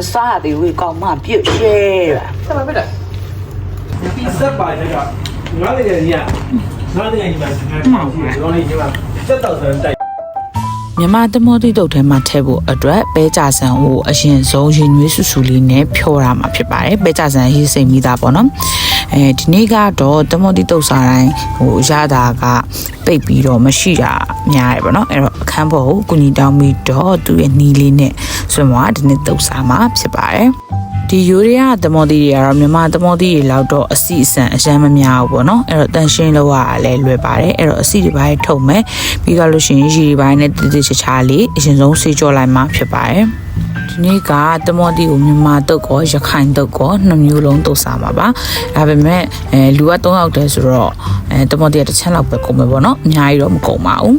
မစားရသေးဘူးကောင်မပြုတ်ရှဲတာဆက်မပြတယ်ဒီဆက်ပါတဲ့ကငါးတကယ်ကြီးကငါးတကယ်ကြီးမှာငါးထောင်ရှိတယ်ကျွန်တော်လေးဒီမှာစက်တော့ဆိုတိုက်မြန်မာသမောတိတုတ်ထဲမှာထည့်ဖို့အတွက်ပဲကြဆန်ကိုအရင်ဆုံးရင်နွေးဆူဆူလေးနဲ့ဖြောရမှာဖြစ်ပါတယ်ပဲကြဆန်ရေးစိတ်မိသားပေါ့နော် အဲဒီနေ့ကတော့သမောတိတုတ်စားတိုင်းဟိုရတာကပိတ်ပြီးတော့မရှိတာများတယ်ပေါ့နော်အဲ့တော့အခန်းပေါ်ကိုကုညီတောင်းပြီးတော့သူ့ရဲ့နီးလေးနဲ့ဆွမဒီနေ့တုတ်စားမှာဖြစ်ပါတယ် ဒီယူရီးယားသမောတိတွေကတော့မြန်မာသမောတိတွေလောက်တော့အစီအစံအရမ်းမများဘူးပေါ့နော်အဲ့တော့တန်ရှင်းလောက်ရလဲလွယ်ပါတယ်အဲ့တော့အစီတွေပိုင်းထုတ်မယ်ပြီးတော့လို့ရှိရင်ရီတွေပိုင်းနဲ့တိတိကျကျလေးအရင်ဆုံးဆေးကြောလိုက်မှဖြစ်ပါတယ်ဒီနေ့ကသမောတိကိုမြန်မာတုတ်ကောရခိုင်တုတ်ကောနှစ်မျိုးလုံးတုတ်စားမှာပါဒါပေမဲ့အဲလူက3ယောက်တည်းဆိုတော့အဲသမောတိကတစ်ချမ်းလောက်ပဲကုန်မယ်ပေါ့နော်အများကြီးတော့မကုန်ပါဘူး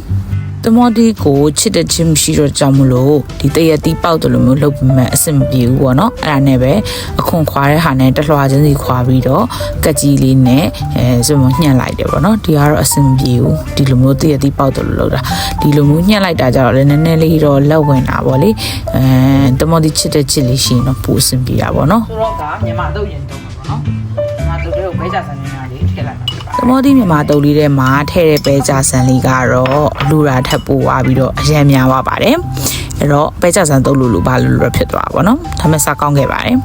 တမော်ဒီကိုချစ်တဲ့ချင်းမရှိတော့ကြောင့်မလို့ဒီတရက်တီးပေါက်တယ်လို့မျိုးလုပ်ပြီးမှအဆင်မပြေဘူးပေါ့နော်အဲ့ဒါနဲ့ပဲအခွန်ခွာတဲ့ဟာနဲ့တလွှာချင်းစီခွာပြီးတော့ကက်ကြီးလေးနဲ့အဲဆိုမှညှက်လိုက်တယ်ပေါ့နော်ဒီကတော့အဆင်မပြေဘူးဒီလိုမျိုးတရက်တီးပေါက်တယ်လို့လုပ်တာဒီလိုမျိုးညှက်လိုက်တာကြတော့လည်းနည်းနည်းလေးတော့လက်ဝင်တာပေါ့လေအဲတမော်ဒီချစ်တဲ့ချစ်လေးရှိရင်တော့ပိုအဆင်ပြေတာပေါ့နော်ဆိုတော့ကမြန်မာတော့ရင်တော့မှာပေါ့နော်မြန်မာတော့တဲ့ကိုဘဲကြဆန်နေတာလေးထည့်လိုက်မှာဖြစ်ပါတယ် သမောတိမြန်မာတုပ်လေးထဲမှာထည့်တဲ့ပဲကြဆန်လေးကတော့လူရာထပ်ပို့သွားပြီးတော့အရင်များသွားပါတယ်အဲ့တော့ပဲကြဆန်တုပ်လို့လို့ဘာလို့လို့ဖြစ်သွားပါဘောနော်ဒါမဲ့စားကောင်းခဲ့ပါတယ်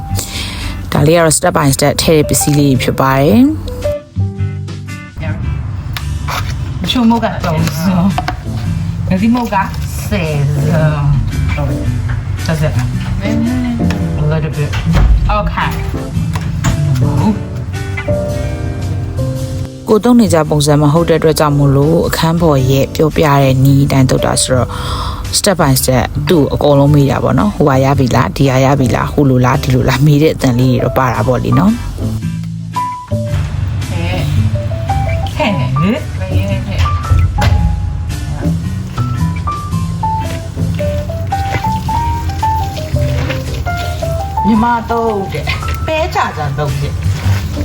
ဒါလေးကတော့ step by step ထည့်တဲ့ပစ္စည်းလေးဖြစ်ပါတယ်မချုံမို့ကတော့ဆိုငါဒီမို့ကဆယ်ဆက်ဆက် a little bit okay ကိုတုံးနေကြပုံစံမဟုတ်တဲ့အတွက်ကြောင့်မို့လို့အခန်းပေါ်ရဲ့ပြောပြတဲ့နီးတိုင်းတုတ်တာဆိုတော့ step by step သူ့အကုန်လုံးမေးတာပေါ့နော်ဟိုဟာရပြီလားဒီဟာရပြီလားဟိုလိုလားဒီလိုလားမေးတဲ့အတန်လေးတွေတော့ပါတာပေါ့လीနော်ဟဲ့ဟဲ့ဟဲ့မြမတော့တဲ့ပဲချာချာတော့တဲ့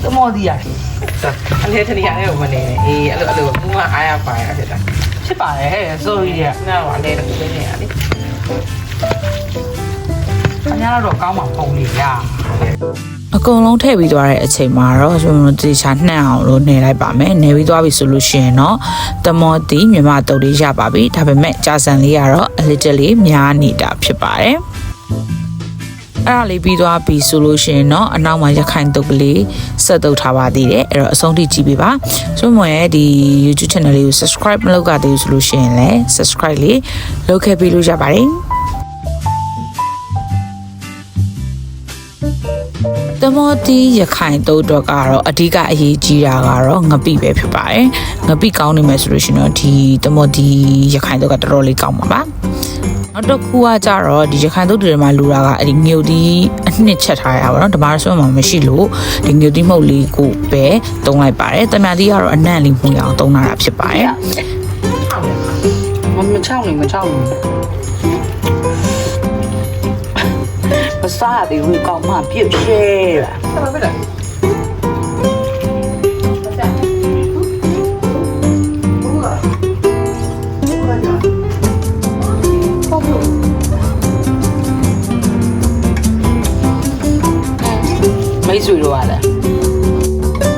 သမောဒီရတယ် အလဲတနေရာလေးကိုမနေနဲ့အေးအဲ့လိုအဲ့လိုဘူးမအားရပါရဖြစ်တာဖြစ်ပါတယ်ဟဲ့ sorry တဲ့နားပါလေတစ်ခုနေရလေအများတော့ကောင်းမှာပုံလေးရအကုန်လုံးထည့်ပြီးသွားတဲ့အချိန်မှာတော့ကျွန်တော်တေချာနှံ့အောင်လို့နေလိုက်ပါမယ်နေပြီးသွားပြီဆိုလို့ရှိရင်တော့တမောတီမြမတုတ်လေးရပါပြီဒါပေမဲ့ကြာစံလေးကတော့အလစ်တက်လေးများနေတာဖြစ်ပါတယ် အဲ့ဒါလေးပြီးသွားပြီဆိုလို့ရှိရင်တော့အနောက်မှာရခိုင်တုတ်ကလေးဆက်တုတ်ထားပါသေးတယ်အဲ့တော့အဆုံးထိကြည့်ပေးပါဆိုမှရဲ့ဒီ YouTube channel လေးကို subscribe မလုပ်ကြသေးဘူးဆိုလို့ရှိရင်လည်း subscribe လေးလုပ်ခဲ့ပေးလို့ရပါတယ်တမောတီရခိုင်တုတ်တော့ကတော့အဓိကအရေးကြီးတာကတော့ငပိပဲဖြစ်ပါတယ်ငပိကောင်းနေမယ်ဆိုလို့ရှိရင်တော့ဒီတမောတီရခိုင်တုတ်ကတော်တော်လေးကောင်းပါပါ နောက်တစ်ခုကကြတော့ဒီရခိုင်တုတ်တွေမှာလူတာကအဲ့ဒီငြုတ်တီးအနှစ်ချက်ထားရပါတော့ဓမ္မရဆွမ်းမှာမရှိလို့ဒီငြုတ်တီးမှုတ်လေးကိုပဲတုံးလိုက်ပါတယ်တမန်တီကတော့အနံ့လေးမှုအောင်တုံးလာတာဖြစ်ပါတယ်မမချောင်းနေမချောင်းနေမစားရသေးဘူးကောင်မပြုတ်ရှဲတာဆက်မပြတ မိတ်ဆွေတို့ကလည်း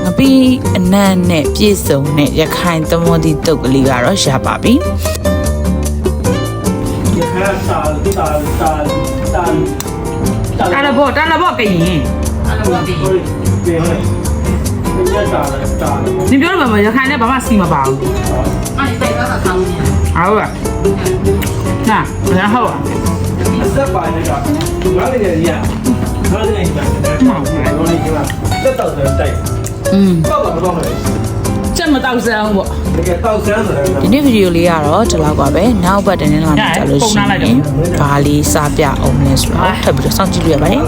ငပီးအနံ့နဲ့ပြည့်စုံတဲ့ရခိုင်သမောတိတုတ်ကလေးကတော့ရပါပြီ ဒီခါစာစာစာစာ တာလဘောတာလဘောကရင် အဲ့လိုဒီ ကိုပြင်လိုက်ဒီကစာစာ 你ပြောလို့မရခိုင်နဲ့ဘာမှစီမပါဘူး အဲ့ဒီတိုက်သားဆောင်းနေ ဟုတ်ပါနာ然后啊 ဒီဆက်ပါတဲ့ကငါးတက ယ်ကြီးကငါးတကယ်ကြီးမှာကျွန်တော်လေးဒီမှာစက်တော့ဆိုတိုက်อืมတော့တော့မလဲစက်မတောက်စမ်းပေါ့တကယ်တော့ဆန်းဆိုတယ်ဒီနေ့ဗီဒီယိုလေးကတော့ဒီလောက်ပါပဲနောက်ဘက်တင်းလာမှာကြလို့ရှိရင်ဘာလေးစားပြအောင်လဲဆိုတော့ထပ်ပြီးတော့စောင့်ကြည့်လို့ရပါတယ်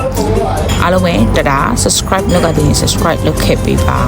အားလုံးပဲတဒါ subscribe လုပ်ကြတဲ့ subscribe လုပ်ခဲ့ပေးပါ